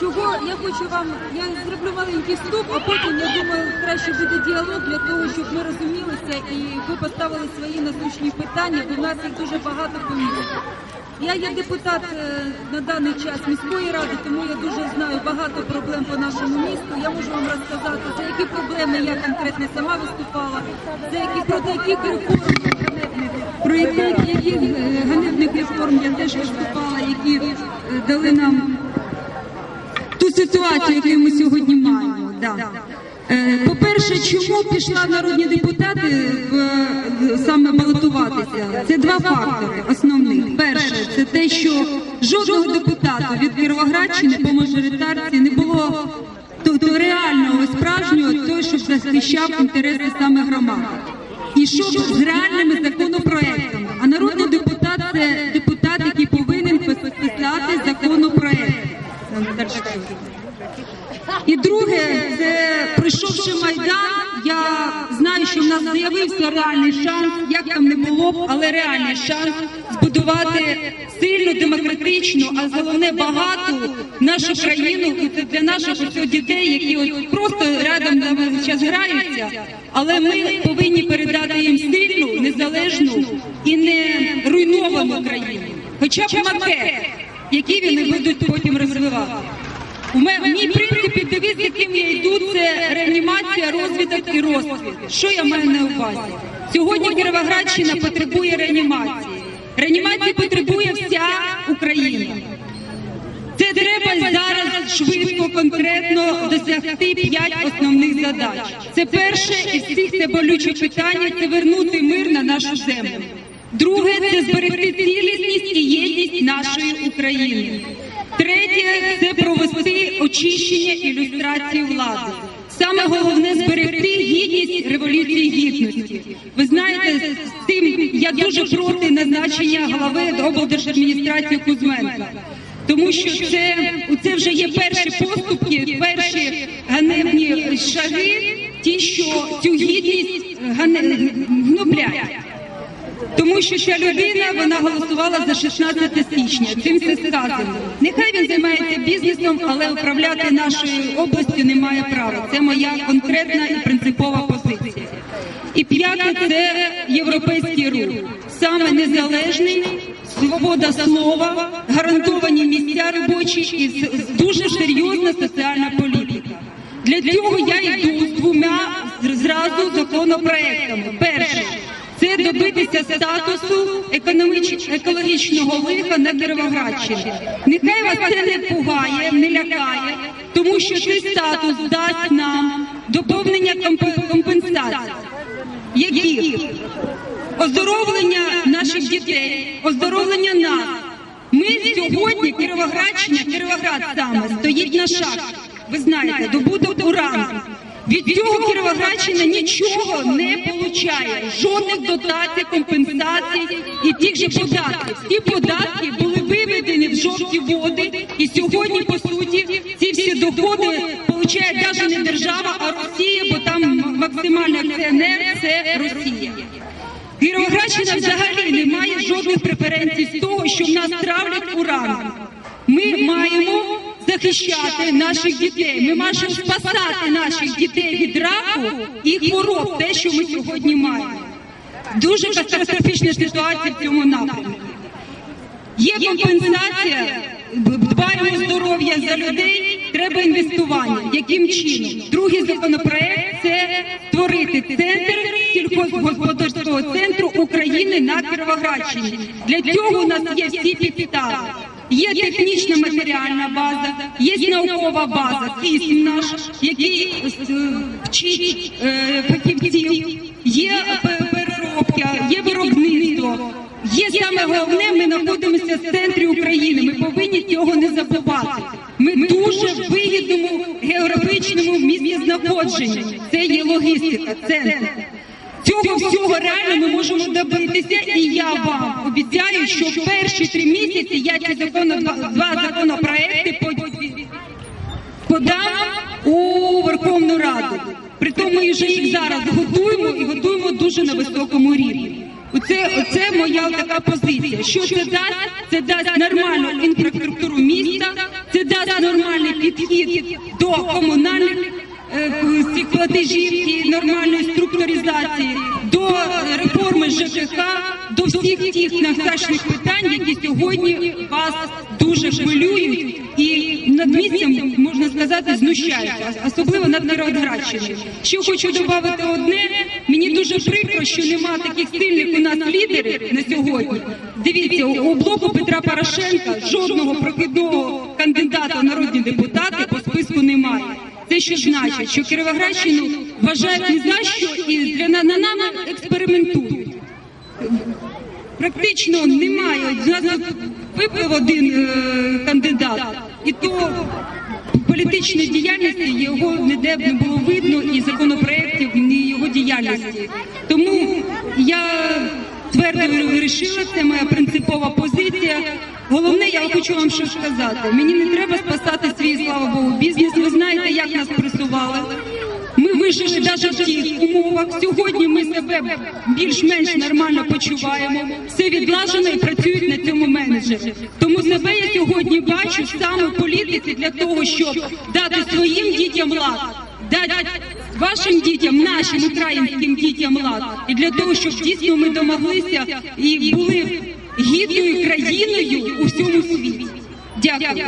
Чого я хочу вам, я зроблю маленький вступ, а потім я думаю, краще буде діалог для того, щоб ми розумілися і ви поставили свої насущні питання, бо в нас їх дуже багато по місту. Я є депутат е, на даний час міської ради, тому я дуже знаю багато проблем по нашому місту. Я можу вам розказати, за які проблеми я конкретно сама виступала, за які проти яких реформ про які, ганебних реформ я теж виступала, які дали нам ту ситуацію, яку ми сьогодні маємо. Е, По-перше, чому пішла народні депутати саме балотуватися? Це два фактори основних. Перше, це те, що жодного депутата від Кіровоградщини по мажоритарці не було то, то реального, справжнього, той, що захищав інтереси саме громади. І що з реальними законопроектами. З'явився реальний шанс, як там не було б, але реальний шанс збудувати сильну, демократичну, а головне багату нашу країну і це для наших дітей, які от просто рядом зараз граються. Але ми повинні передати їм сильну, незалежну і не руйновану країну, хоча б макет, який вони будуть потім розвивати. У мене девіз, яким я йду, це реанімація, розвиток і розквіт. Що я маю на увазі? Сьогодні Кіровоградщина потребує реанімації. Реанімації потребує вся Україна. Це треба зараз швидко, конкретно досягти п'ять основних задач. Це перше із всіх це болюче питання це вернути мир на нашу землю. Друге це зберегти цілісність і єдність нашої України. Третє це провести очищення і люстрацію влади. Саме головне зберегти гідність революції гідності. Ви знаєте, з тим я дуже проти назначення голови облдержадміністрації Кузьменка. Тому що це, це вже є перші поступки, перші ганебні шаги, ті, що цю гідність. Тому що ця людина вона голосувала за 16 січня. Цим все сказано. Нехай він займається бізнесом, але управляти нашою областю не має права. Це моя конкретна і принципова позиція. І п'яте це європейський рух, саме незалежний, свобода слова, гарантовані місця робочі і дуже серйозна соціальна політика. Для цього я йду з двома зразу законопроектами. Перше добитися статусу екологічного лиха на Кіровоградщині. Нехай вас це не пугає, не лякає, тому що цей статус дасть нам доповнення комп- компенсацій. Яких? Оздоровлення наших дітей, оздоровлення нас. Ми сьогодні, Кіровоградщина, Кіровоград саме, стоїть на шахті. Ви знаєте, добуток урану. Від цього Кіровоградщина нічого не получає, жодних дотацій, компенсацій і тих же податків. Ці податки були виведені в жовті води, і сьогодні, по суті, ці всі доходи получає навіть не держава, а Росія, бо там максимальний акціонер це Росія. Кіровоградщина взагалі не має жодних преференцій з того, що в нас травлять ураном. Ми маємо захищати наших дітей. Ми маємо спасати наших дітей від раку і хвороб, те, що ми сьогодні маємо. Дуже катастрофічна ситуація в цьому напрямку. Є компенсація, дбаємо здоров'я за людей, треба інвестування. Яким чином? Другий законопроект це створити центр сільхозгосподарського центру України на Кіровоградщині. Для цього у нас є всі підстави. Є технічна матеріальна база, є наукова база, КІСМ наш, який е, вчить е, фахівців, є переробка, є виробництво. Є саме головне, ми знаходимося в центрі України. Ми повинні цього не забувати. Ми дуже в вигідному географічному місці знаходження. Це є логістика, центр. Цього всього реально ми можемо добитися, і я вам обіцяю, що перші три місяці я ці закони, два законопроекти по- подам у Верховну Раду. Притому ми вже їх зараз готуємо і готуємо дуже на високому рівні. Оце, оце моя така позиція. Що це дасть? Це дасть нормальну інфраструктуру міста, це дасть нормальний підхід до комунальних е, платежів і нормальної структуризації, до реформи ЖКХ, до всіх тих насущних питань, які сьогодні вас дуже хвилюють і над місцем, можна сказати, знущаються, особливо над Кіровоградщиною. Ще хочу додати одне. Мені дуже прикро, що нема таких сильних у нас лідерів на сьогодні. Дивіться, у блоку Петра Порошенка жодного прохідного кандидата народні депутати по списку немає. Це що значить, що Кіровоградщину вважають не за що і для на, на експериментують. Практично немає. Виплив один е, кандидат, і то політичної діяльності його ніде не було видно, і законопроєктів, ні його діяльності. Тому я твердо вирішила, це моя принципова позиція. Головне, я хочу вам що сказати. Мені не треба спасати свій, слава Богу, бізнес. Ви знаєте, як нас пресували. Ми вижили навіть в тих умовах. Сьогодні ми себе більш-менш нормально почуваємо. Все відлажено і працюють на цьому менеджери. Тому себе я сьогодні бачу саме в політиці для того, щоб дати своїм дітям лад, дати вашим дітям, нашим українським дітям лад. І для того, щоб дійсно ми домоглися і були гідною країною у всьому світі. Дякую.